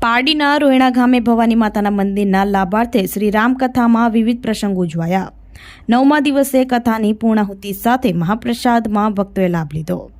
પારડીના રોયણા ગામે ભવાની માતાના મંદિરના લાભાર્થે શ્રી રામકથામાં વિવિધ પ્રસંગો ઉજવાયા. નવમા દિવસે કથાની પૂર્ણાહુતિ સાથે મહાપ્રસાદમાં ભક્તોએ લાભ લીધો.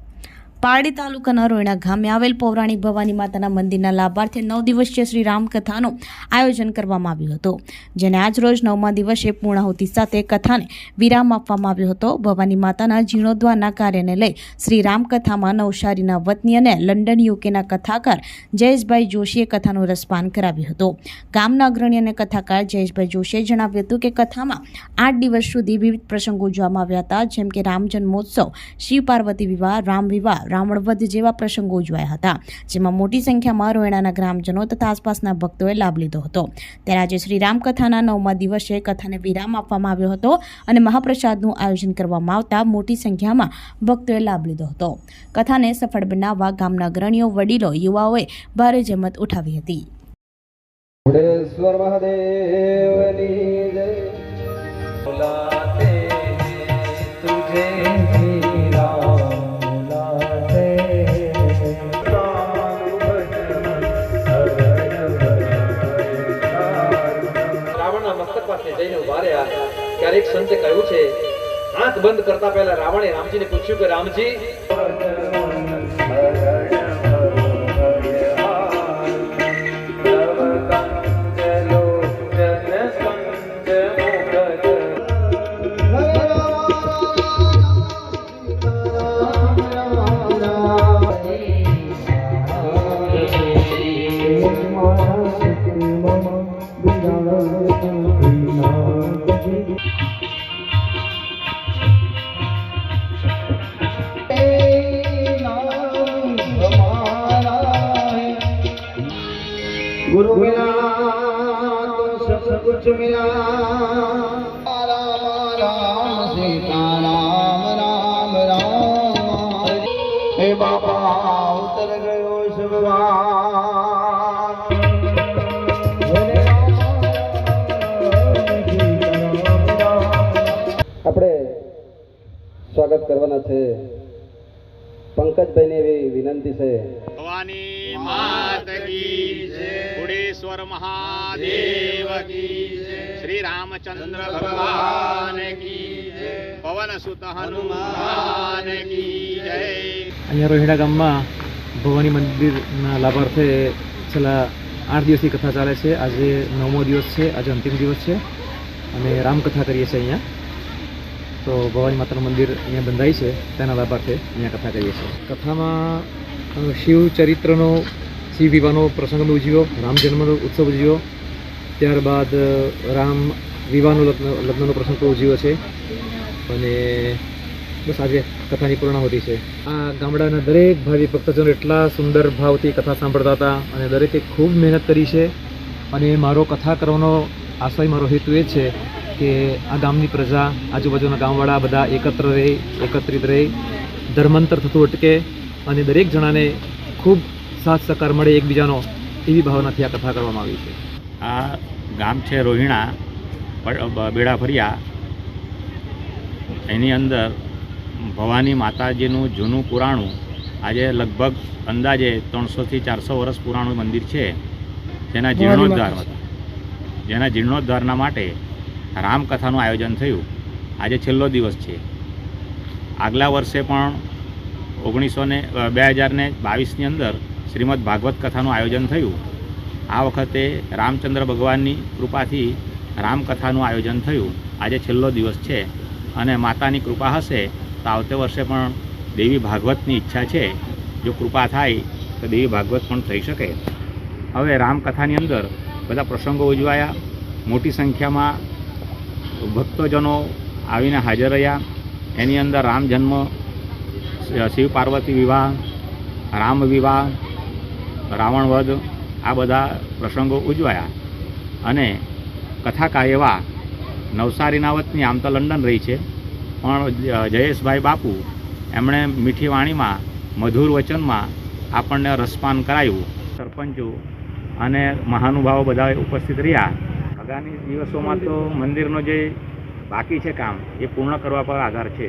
પારડી તાલુકાના રોયણા ગામે આવેલ પૌરાણિક ભવાની માતાના મંદિરના લાભાર્થે નવ દિવસીય શ્રી રામકથાનું આયોજન કરવામાં આવ્યું હતું, જેને આજ રોજ નવમા દિવસે પૂર્ણાહુતિ સાથે કથાને વિરામ આપવામાં આવ્યો હતો. ભવાની માતાના જીર્ણોદ્વારના કાર્યને લઈ શ્રી રામકથામાં નવસારીના વતની અને લંડન યુકેના કથાકાર જયેશભાઈ જોશીએ કથાનું રસપાન કરાવ્યું હતું. ગામના અગ્રણી અને કથાકાર જયેશભાઈ જોશીએ જણાવ્યું હતું કે કથામાં આઠ દિવસ સુધી વિવિધ પ્રસંગો ઉજવવામાં આવ્યા હતા, જેમ કે રામ જન્મોત્સવ, શિવ પાર્વતી વિવાહ, રામ વિવાહ રાવણ વધ જેવા પ્રસંગો ઉજવાયા હતા, જેમાં મોટી સંખ્યામાં રોયણાના ગ્રામજનો તથા આસપાસના ભક્તોએ લાભ લીધો હતો. ત્યારે આજે શ્રી રામકથાના નવમા દિવસે કથાને વિરામ આપવામાં આવ્યો હતો અને મહાપ્રસાદનું આયોજન કરવામાં આવતા મોટી સંખ્યામાં ભક્તોએ લાભ લીધો હતો. કથાને સફળ બનાવવા ગામના અગ્રણીઓ, વડીલો, યુવાઓએ ભારે જહેમત ઉઠાવી હતી. મહાદેવની મસ્તક પાસે ત્યારે એક સંતે કહ્યું છે, આંખ બંધ કરતા પહેલા રાવણે રામજીને પૂછ્યું કે, રામજી गुरु मिला तो सब कुछ मिला राम राम सीता राम राम राम हे बाबा उतर गयो આપણે સ્વાગત કરવાના છે પંકજભાઈને એવી વિનંતી છે ભવાની માત કી જય. ગુડેશ્વર મહાદેવ કી જય. શ્રી રામચંદ્ર ભગવાન કી જય. પવન સુત હનુમાન કી જય. અહીંયા રોહિણા ગામમાં ભવાની મંદિરના લાભાર્થે છેલ્લા આઠ દિવસની કથા ચાલે છે. આજે નવમો દિવસ છે આજે અંતિમ દિવસ છે અને રામકથા કરીએ છીએ અહીંયા. તો ભવાની માતાનું મંદિર અહીંયા બંધાય છે તેના લાભાર્થે અહીંયા કથા કરીએ છીએ. કથામાં શિવ ચરિત્રનો, શિવ વિવાહનો પ્રસંગ ઉજવ્યો, રામ જન્મનો ઉત્સવ ઉજવ્યો. ત્યારબાદ રામ વિવાહનો લગ્ન, લગ્નનો પ્રસંગ ઉજવ્યો છે. અને બસ આજે કથાની પૂર્ણાહુતિ છે. આ ગામડાના દરેક ભાવિ ભક્તજનો એટલા સુંદર ભાવથી કથા સાંભળતા હતા અને દરેકે ખૂબ મહેનત કરી છે. અને મારો કથા કરવાનો આશય, મારો હેતુ એ છે કે આ ગામની પ્રજા, આજુબાજુના ગામવાળા બધા એકત્ર રહે, એકત્રિત રહે. ધર્માંતર થતું અટકે. અને દરેક જણાને ખૂબ સાથ સહકાર મળે એકબીજાનો એવી ભાવનાથી આ કથા કરવામાં આવી છે. આ ગામ છે રોહિણા બ- બેડા ફરિયા એની અંદર ભવાની માતાજીનું જૂનું પુરાણું આજે લગભગ અંદાજે ત્રણસોથી ચારસો વર્ષ પુરાણું મંદિર છે. જેના જીર્ણોદ્ધાર હતા. જેના જીર્ણોદ્ધારના માટે રામકથાનું આયોજન થયું. આજે છેલ્લો દિવસ છે. આગલા વર્ષે પણ ઓગણીસો ને બે હજારને બાવીસની અંદર શ્રીમદ ભાગવત કથાનું આયોજન થયું. આ વખતે રામચંદ્ર ભગવાનની કૃપાથી રામકથાનું આયોજન થયું. આજે છેલ્લો દિવસ છે અને માતાની કૃપા હશે તો આવતે વર્ષે પણ દેવી ભાગવતની ઈચ્છા છે. જો કૃપા થાય તો દેવી ભાગવત પણ થઈ શકે. હવે રામકથાની અંદર બધા પ્રસંગો ઉજવાયા. મોટી સંખ્યામાં ભક્તજનો આવીને હાજર રહ્યા. એની અંદર રામ જન્મ શિવ પાર્વતી વિવાહ, રામ વિવાહ, રાવણ વધ, આ બધા પ્રસંગો ઉજવાયા. અને કથાકાર એવા નવસારીના વતની આમ તો લંડન રહી છે, પણ જયેશભાઈ બાપુ એમણે મીઠી વાણીમાં, મધુર વચનમાં આપણને રસપાન કરાયું. સરપંચો અને મહાનુભાવો બધા ઉપસ્થિત રહ્યા. આગામી દિવસોમાં તો મંદિરનો જે બાકી છે કામ, એ પૂર્ણ કરવા પર આધાર છે.